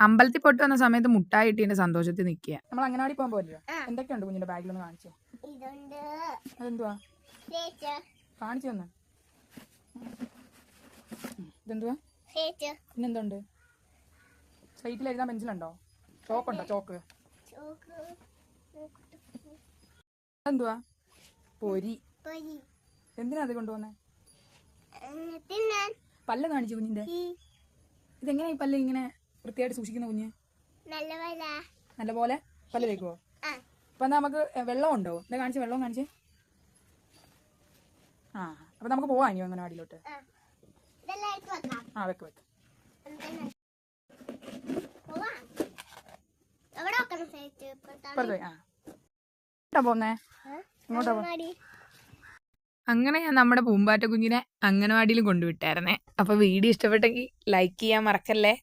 അമ്പലത്തിൽ പൊട്ട് വന്ന സമയത്ത് മുട്ടായി കിട്ടിയതിന്റെ സന്തോഷത്തിൽ നിൽക്കുക. നമ്മൾ അങ്ങനാടി പോകാൻ പോലില്ല ആ. എന്തൊക്കെയുണ്ട് കുഞ്ഞിന്റെ ബാഗിൽ ഒന്ന് കാണിച്ചു? അതെന്തുവാ? കാണിച്ചു തന്നെ ഇതെന്തുവാ? പിന്നെന്തുണ്ട്? സൈറ്റിൽ എഴുതാൻ പെൻസിലുണ്ടോ ചോക്കുണ്ടോ ചോക്ക് ചോക്ക് എന്തുവാ പൊരി. പൊരി. എന്തിനാ അത് കൊണ്ടുപോന്നെ തിന്നാൻ പല്ല് കാണിച്ചു കുഞ്ഞിന്റെ? ഇതെങ്ങനെ ഇതെങ്ങനെയാ ഈ പല്ല് ഇങ്ങനെ വൃത്തിയായിട്ട് സൂക്ഷിക്കുന്ന കുഞ്ഞ്? നല്ല പോലെ നല്ലപോലെ പല്ല് തേക്കുവോ അപ്പൊ എന്നാ നമുക്ക് വെള്ളം ഉണ്ടോ എന്താ കാണിച്ച് വെള്ളം കാണിച്ച്. ആ അപ്പൊ നമുക്ക് പോവാ ഇനി അങ്ങനാടിയിലോട്ട് ആ. വെക്കാം. വെക്ക് ആ. പോന്നേ? ഇങ്ങോട്ടാ പോ അങ്ങനെ ഞാൻ നമ്മുടെ പൂമ്പാറ്റ കുഞ്ഞിനെ അംഗനവാടിയിൽ കൊണ്ടുവിട്ടായിരുന്നേ. അപ്പൊ വീഡിയോ ഇഷ്ടപ്പെട്ടെങ്കിൽ ലൈക്ക് ചെയ്യാൻ മറക്കല്ലേ?